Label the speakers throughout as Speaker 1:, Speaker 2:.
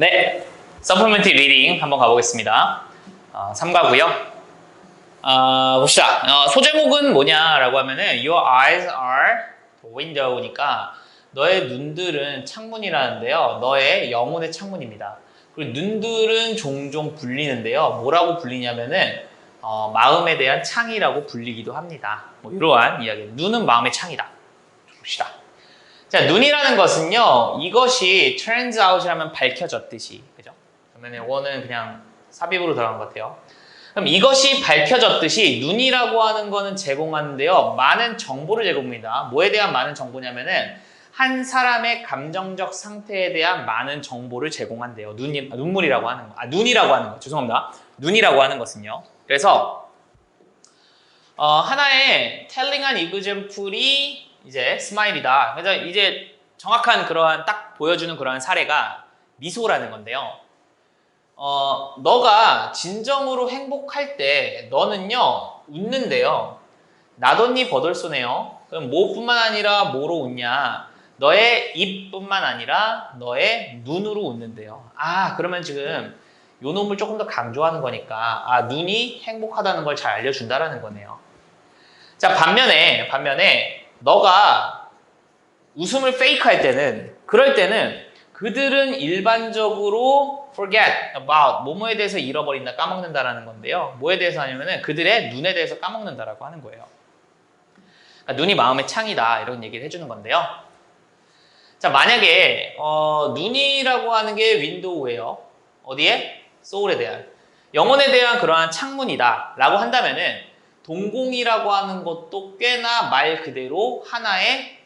Speaker 1: 네, 서플멘트 리딩 한번 가보겠습니다. 어, 3가고요. 어, 봅시다. 어, 소제목은 뭐냐라고 하면은 Your eyes are window니까 너의 눈들은 창문이라는데요. 너의 영혼의 창문입니다. 그리고 눈들은 종종 불리는데요. 뭐라고 불리냐면은 어, 마음에 대한 창이라고 불리기도 합니다. 뭐 이러한 이야기. 눈은 마음의 창이다. 봅시다. 자, 눈이라는 것은요, 이것이 turns out이라면 밝혀졌듯이, 그죠? 그러면 이거는 그냥 삽입으로 들어간 것 같아요. 그럼 이것이 밝혀졌듯이 눈이라고 하는 거는 제공하는데요, 많은 정보를 제공합니다. 뭐에 대한 많은 정보냐면은 한 사람의 감정적 상태에 대한 많은 정보를 제공한대요. 눈이, 아, 눈물이라고 하는 거, 아, 눈이라고 하는 거, 죄송합니다. 눈이라고 하는 것은요. 그래서 어, 하나의 텔링한 이그젠플 이 이제 스마일이다. 그래서 이제 정확한 그러한 딱 보여주는 그러한 사례가 미소라는 건데요. 어, 너가 진정으로 행복할 때 너는요 웃는데요. 나돈니 버덜쏘네요. 그럼 뭐뿐만 아니라 뭐로 웃냐? 너의 입뿐만 아니라 너의 눈으로 웃는데요. 아 그러면 지금 요 놈을 조금 더 강조하는 거니까 아 눈이 행복하다는 걸 잘 알려준다라는 거네요. 자 반면에 반면에 너가 웃음을 페이크 할 때는 그럴 때는 그들은 일반적으로 forget about 뭐뭐에 대해서 잃어버린다 까먹는다라는 건데요. 뭐에 대해서 하냐면은 그들의 눈에 대해서 까먹는다라고 하는 거예요. 그러니까 눈이 마음의 창이다 이런 얘기를 해주는 건데요. 자 만약에 어, 눈이라고 하는 게 윈도우예요. 어디에? 소울에 대한 영혼에 대한 그러한 창문이다 라고 한다면은 동공이라고 하는 것도 꽤나 말 그대로 하나의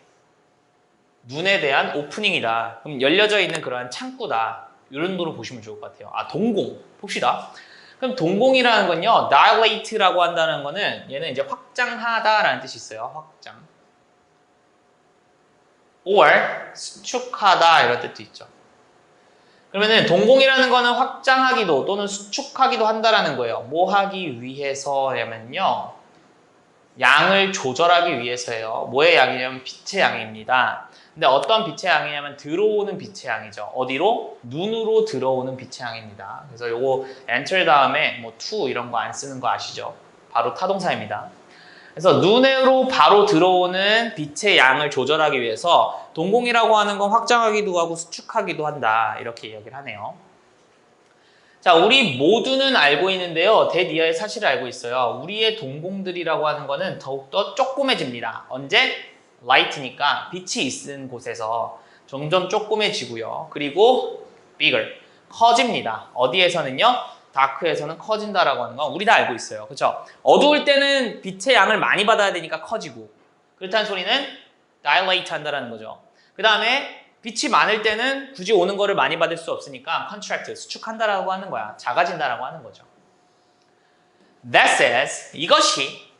Speaker 1: 눈에 대한 오프닝이다. 그럼 열려져 있는 그러한 창구다. 이런 도로 보시면 좋을 것 같아요. 아, 동공. 봅시다. 그럼 동공이라는 건요, dilate라고 한다는 거는 얘는 이제 확장하다라는 뜻이 있어요. 확장. or 수축하다 이런 뜻도 있죠. 그러면은 동공이라는 거는 확장하기도 또는 수축하기도 한다라는 거예요. 뭐 하기 위해서냐면요. 양을 조절하기 위해서예요. 뭐의 양이냐면 빛의 양입니다. 근데 어떤 빛의 양이냐면 들어오는 빛의 양이죠. 어디로? 눈으로 들어오는 빛의 양입니다. 그래서 요거 enter 다음에 뭐 to 이런 거 안 쓰는 거 아시죠? 바로 타동사입니다. 그래서 눈으로 바로 들어오는 빛의 양을 조절하기 위해서 동공이라고 하는 건 확장하기도 하고 수축하기도 한다. 이렇게 이야기를 하네요. 자, 우리 모두는 알고 있는데요. 대니아의 사실을 알고 있어요. 우리의 동공들이라고 하는 거는 더욱더 조그매집니다. 언제? light니까 빛이 있는 곳에서 점점 조그매지고요. 그리고 bigger, 커집니다. 어디에서는요? 다크에서는 커진다라고 하는 건 우리 다 알고 있어요. 그렇죠? 어두울 때는 빛의 양을 많이 받아야 되니까 커지고 그렇다는 소리는 dilate 한다라는 거죠. 그 다음에 빛이 많을 때는 굳이 오는 거를 많이 받을 수 없으니까 contract, 수축한다라고 하는 거야. 작아진다라고 하는 거죠. That says, 이것이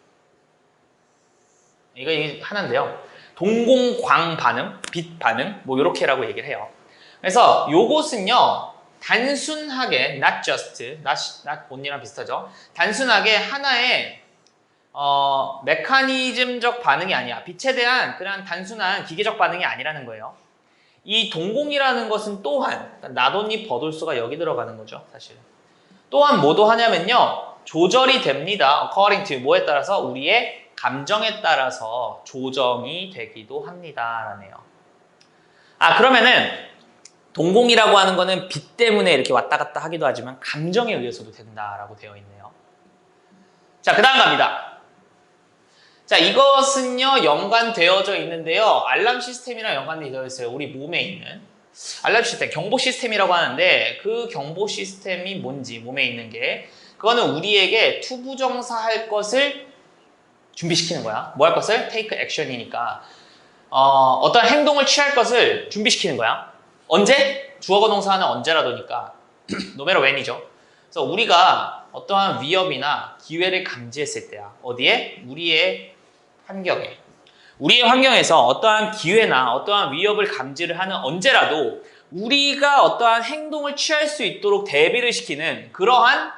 Speaker 1: 이거 하나인데요. 동공광 반응, 빛 반응, 뭐 이렇게라고 얘기를 해요. 그래서 요것은요, 단순하게 not just, not, not only랑 비슷하죠. 단순하게 하나의 어, 메커니즘적 반응이 아니야. 빛에 대한 그냥 단순한 기계적 반응이 아니라는 거예요. 이 동공이라는 것은 또한 나돈니 버돌수가 여기 들어가는 거죠, 사실. 또한 뭐도 하냐면요, 조절이 됩니다. according to 뭐에 따라서 우리의 감정에 따라서 조정이 되기도 합니다라네요. 아 그러면은 동공이라고 하는 거는 빛 때문에 이렇게 왔다 갔다 하기도 하지만 감정에 의해서도 된다라고 되어 있네요. 자, 그 다음 갑니다. 자, 이것은요, 연관되어져 있는데요. 알람 시스템이랑 연관이 되어 있어요. 우리 몸에 있는. 알람 시스템, 경보 시스템이라고 하는데, 그 경보 시스템이 뭔지, 몸에 있는 게, 그거는 우리에게 투부정사 할 것을 준비시키는 거야. 뭐 할 것을? take action이니까. 어, 어떤 행동을 취할 것을 준비시키는 거야. 언제? 주어가 동사는 언제라도니까. 노메로 when이죠. 그래서 우리가 어떠한 위협이나 기회를 감지했을 때야. 어디에? 우리의 환경에. 우리의 환경에서 어떠한 기회나 어떠한 위협을 감지를 하는 언제라도 우리가 어떠한 행동을 취할 수 있도록 대비를 시키는 그러한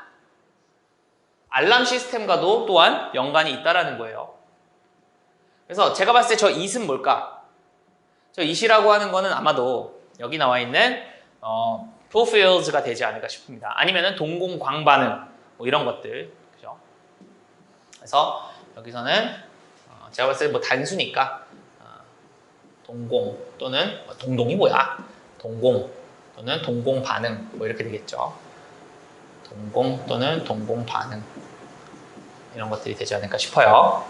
Speaker 1: 알람 시스템과도 또한 연관이 있다라는 거예요. 그래서 제가 봤을 때저 it은 뭘까? 저 it이라고 하는 거는 아마도 여기 나와 있는 어, fulfills가 되지 않을까 싶습니다. 아니면은 동공 광 반응 뭐 이런 것들 그죠? 그래서 여기서는 어, 제가 봤을 때 뭐 단수니까 어, 동공 또는 뭐 동동이 뭐야? 동공 또는 동공 반응 뭐 이렇게 되겠죠. 동공 또는 동공 반응 이런 것들이 되지 않을까 싶어요.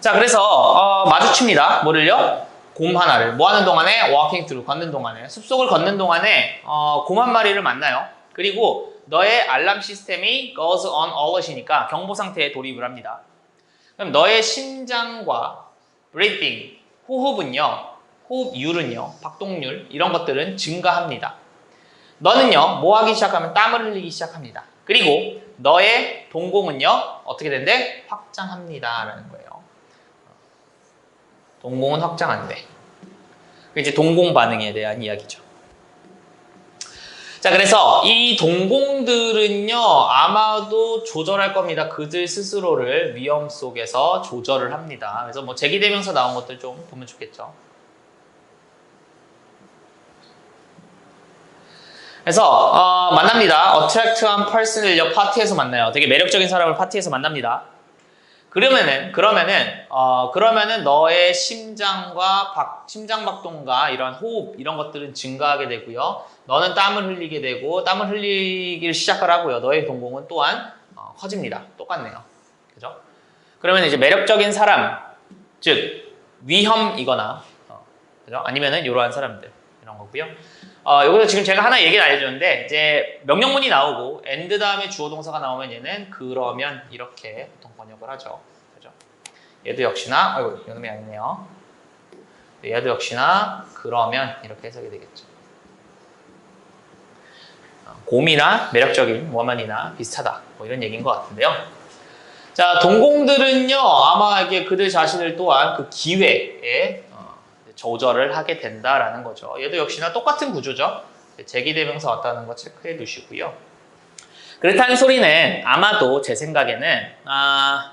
Speaker 1: 자, 그래서 어, 마주칩니다. 뭐를요? 곰 하나를 뭐 하는 동안에 walking through 걷는 동안에 숲속을 걷는 동안에 어, 곰 한 마리를 만나요. 그리고 너의 알람 시스템이 goes on alert이니까 경보 상태에 돌입을 합니다. 그럼 너의 심장과 breathing 호흡은요, 호흡율은요, 박동률 이런 것들은 증가합니다. 너는요, 뭐 하기 시작하면 땀을 흘리기 시작합니다. 그리고 너의 동공은요, 어떻게 된대? 확장합니다라는 거예요. 동공은 확장한대. 그 이제 동공 반응에 대한 이야기죠. 자, 그래서 이 동공들은요, 아마도 조절할 겁니다. 그들 스스로를 위험 속에서 조절을 합니다. 그래서 뭐 제기대명사 나온 것들 좀 보면 좋겠죠. 그래서 어, 만납니다. 어트랙트한 펄슨을요 파티에서 만나요. 되게 매력적인 사람을 파티에서 만납니다. 그러면은 그러면은 어 그러면은 너의 심장과 박, 심장 박동과 이런 호흡 이런 것들은 증가하게 되고요. 너는 땀을 흘리게 되고 땀을 흘리기를 시작을 하고요. 너의 동공은 또한 어, 커집니다. 똑같네요. 그죠? 그러면 이제 매력적인 사람 즉 위험이거나 어, 그죠? 아니면은 이러한 사람들 이런 거고요. 어, 여기서 지금 제가 하나 얘기를 알려줬는데, 이제 명령문이 나오고, and 다음에 주어 동사가 나오면 얘는 그러면 이렇게 보통 번역을 하죠. 그죠? 얘도 역시나, 아이고, 이놈이 아니네요. 얘도 역시나 그러면 이렇게 해석이 되겠죠. 어, 곰이나 매력적인 워만이나 비슷하다. 뭐 이런 얘기인 것 같은데요. 자, 동공들은요, 아마 이게 그들 자신을 또한 그 기회에 어, 조절을 하게 된다라는 거죠. 얘도 역시나 똑같은 구조죠. 제기대명사 왔다는 거 체크해 두시고요. 그렇다는 소리는 아마도 제 생각에는 아,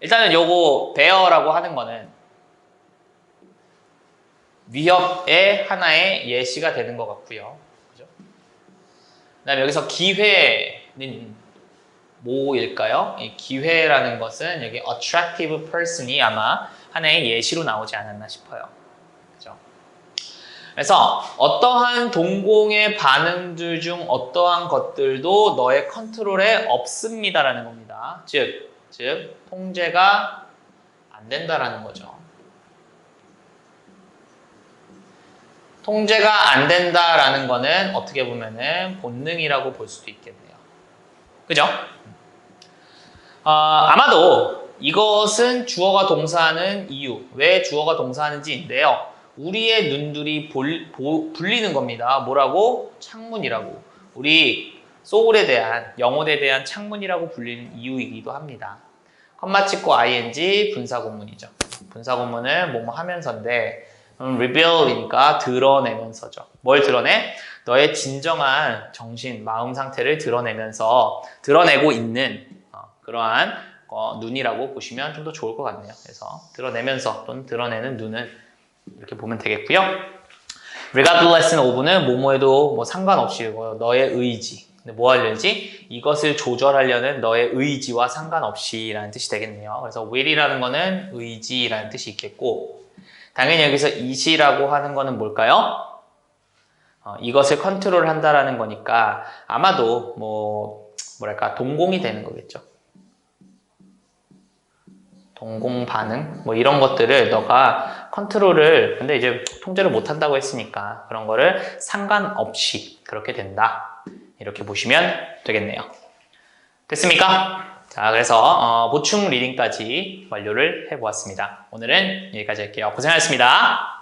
Speaker 1: 일단은 요거 베어라고 하는 거는 위협의 하나의 예시가 되는 것 같고요. 그죠? 그다음에 여기서 기회는 뭐일까요? 이 기회라는 것은 여기 attractive person이 아마 하나의 예시로 나오지 않았나 싶어요. 그죠? 그래서 어떠한 동공의 반응들 중 어떠한 것들도 너의 컨트롤에 없습니다라는 겁니다. 즉, 즉 통제가 안 된다라는 거죠. 통제가 안 된다라는 거는 어떻게 보면은 본능이라고 볼 수도 있겠네요. 그죠? 어, 아마도 이것은 주어가 동사하는 이유, 왜 주어가 동사하는지인데요. 우리의 눈들이 볼, 보, 불리는 겁니다. 뭐라고? 창문이라고. 우리 소울에 대한, 영혼에 대한 창문이라고 불리는 이유이기도 합니다. 컴마 찍고 ing 분사구문이죠. 분사구문은 뭐뭐 하면서인데 음, reveal이니까 드러내면서죠. 뭘 드러내? 너의 진정한 정신, 마음 상태를 드러내면서 드러내고 있는 어, 그러한 어, 눈이라고 보시면 좀 더 좋을 것 같네요. 그래서 드러내면서 또는 드러내는 눈은 이렇게 보면 되겠고요. regardless of는 뭐뭐에도 뭐 상관없이 뭐 너의 의지. 뭐 하려지? 이것을 조절하려는 너의 의지와 상관없이 라는 뜻이 되겠네요. 그래서 will이라는 거는 의지라는 뜻이 있겠고 당연히 여기서 이시라고 하는 거는 뭘까요? 어, 이것을 컨트롤 한다라는 거니까 아마도 뭐 뭐랄까 동공이 되는 거겠죠. 동공 반응? 뭐 이런 것들을 너가 컨트롤을 근데 이제 통제를 못 한다고 했으니까 그런 거를 상관없이 그렇게 된다. 이렇게 보시면 되겠네요. 됐습니까? 자 그래서 어, 보충 리딩까지 완료를 해보았습니다. 오늘은 여기까지 할게요. 고생하셨습니다